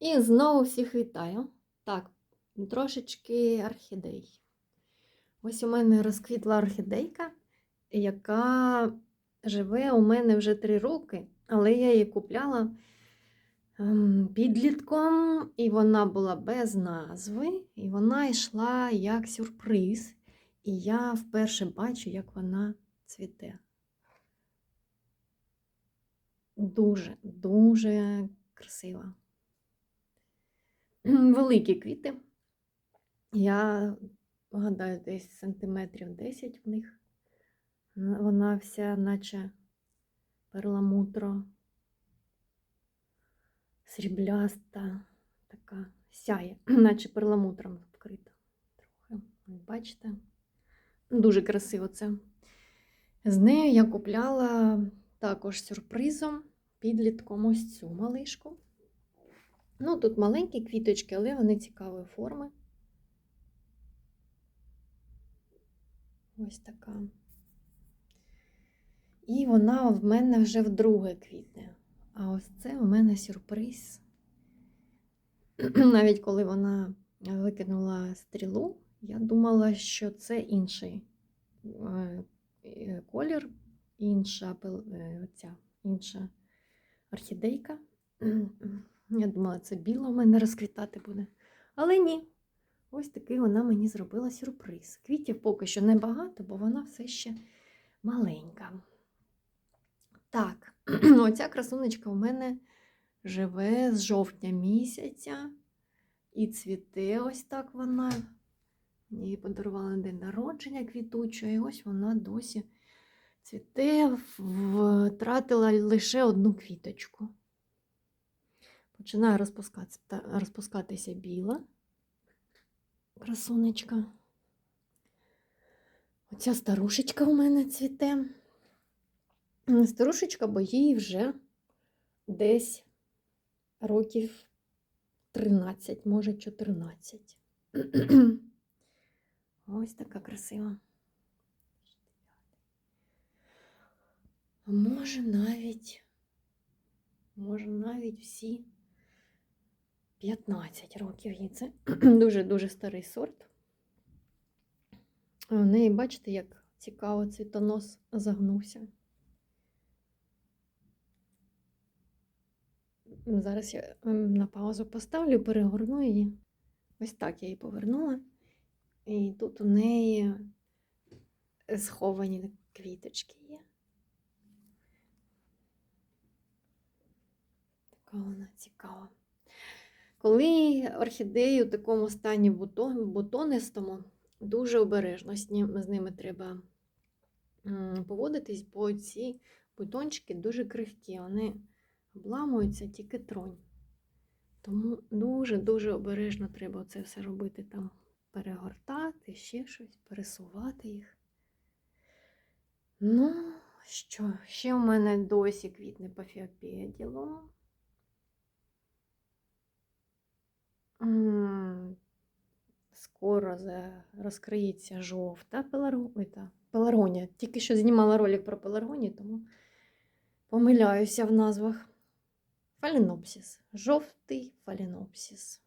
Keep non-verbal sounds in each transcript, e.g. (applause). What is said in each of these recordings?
І знову всіх вітаю. Так, трошечки орхідей. Ось у мене розквітла орхідейка, яка живе у мене вже три роки, але я її купляла ем, підлітком, і вона була без назви, і вона йшла як сюрприз. І я вперше бачу, як вона цвіте. Дуже, дуже красива. Великі квіти. Я гадаю, десь сантиметрів 10 в них. Вона вся, наче перламутро, срібляста, така сяє, (clears throat) наче перламутром вкрита. Трохи. Бачите? Дуже красиво це. З нею я купляла також сюрпризом підлітком ось цю малишку. Ну, тут маленькі квіточки, але вони цікавої форми. Ось така. І вона в мене вже вдруге квітне. А ось це у мене сюрприз. (clears throat) Навіть коли вона викинула стрілу, я думала, що це інший е, е, колір, інша, е, інша орхідейка. (clears throat) Я думала, це біла в мене розквітати буде. Але ні. Ось такий вона мені зробила сюрприз. Квітів поки що небагато, бо вона все ще маленька. Так, (clears throat) оця красунечка у мене живе з жовтня місяця. І цвіте ось так вона. Їй подарували на день народження квітучу, і ось вона досі цвіте, втратила лише одну квіточку. Починає розпускатися, розпускатися біла красунечка. Оця старушечка у мене цвіте. Старушечка, бо їй вже десь років 13, може 14. (clears throat) Ось така красива. Може навіть, може навіть всі 15 років їй. Це (clears throat) дуже-дуже старий сорт. В неї, бачите, як цікаво цвітонос загнувся. Зараз я ем, на паузу поставлю, перегорну її. Ось так я її повернула. І тут у неї сховані квіточки є. Така вона цікава. Коли орхідеї у такому стані бутонистому, дуже обережно з ними треба поводитись, бо ці бутончики дуже крихкі, вони обламуються тільки тронь. Тому дуже-дуже обережно треба це все робити там, перегортати, ще щось, пересувати їх. Ну, що, ще в мене досі квітне. М, Скоро розкриється жовта пеларго- пеларгонія. Тільки що знімала ролик про пеларгонію, тому помиляюся в назвах. Фалінопсіс. Жовтий фалінопсіс.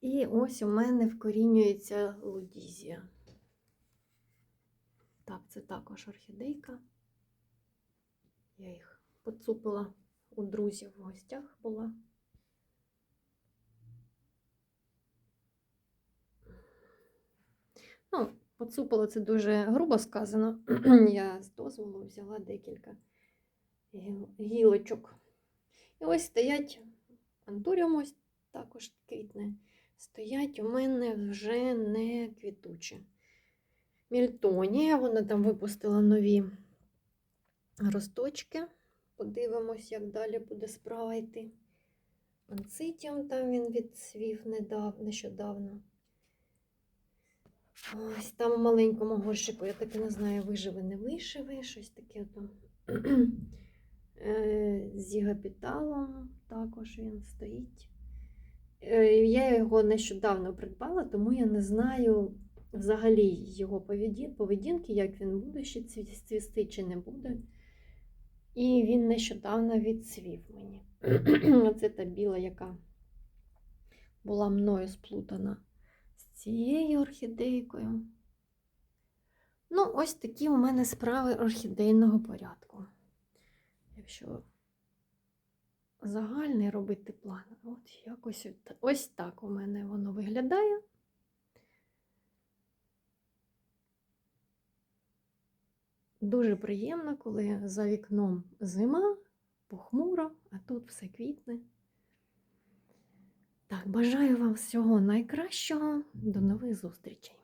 І ось у мене вкорінюється лудізія. Так, це також орхідейка. Я їх поцупила у друзів в гостях була. Ну, поцупила це дуже грубо сказано. (clears throat) Я з дозволу взяла декілька гілочок. І ось стоять антуріум ось також квітне. Стоять у мене вже не квітучі. Мільтонія, вона там випустила нові росточки. Подивимось, як далі буде справа йти. Анцитіум там він відсвів недав, нещодавно. Ось там у маленькому горщику, я так і не знаю, виживе, не виживе, щось таке там. (clears throat) Е, З гігапіталом також він стоїть. Е, Я його нещодавно придбала, тому я не знаю взагалі його поведінки, як він буде ще цві- цвісти чи не буде. І він нещодавно відцвів мені. (clears throat) Оце та біла, яка була мною сплутана цією орхідейкою. Ну, ось такі у мене справи орхідейного порядку. Якщо загальний робити план, от якось ось так у мене воно виглядає. Дуже приємно, коли за вікном зима, похмуро, а тут все квітне. Так, бажаю вам всього найкращого. До нових зустрічей!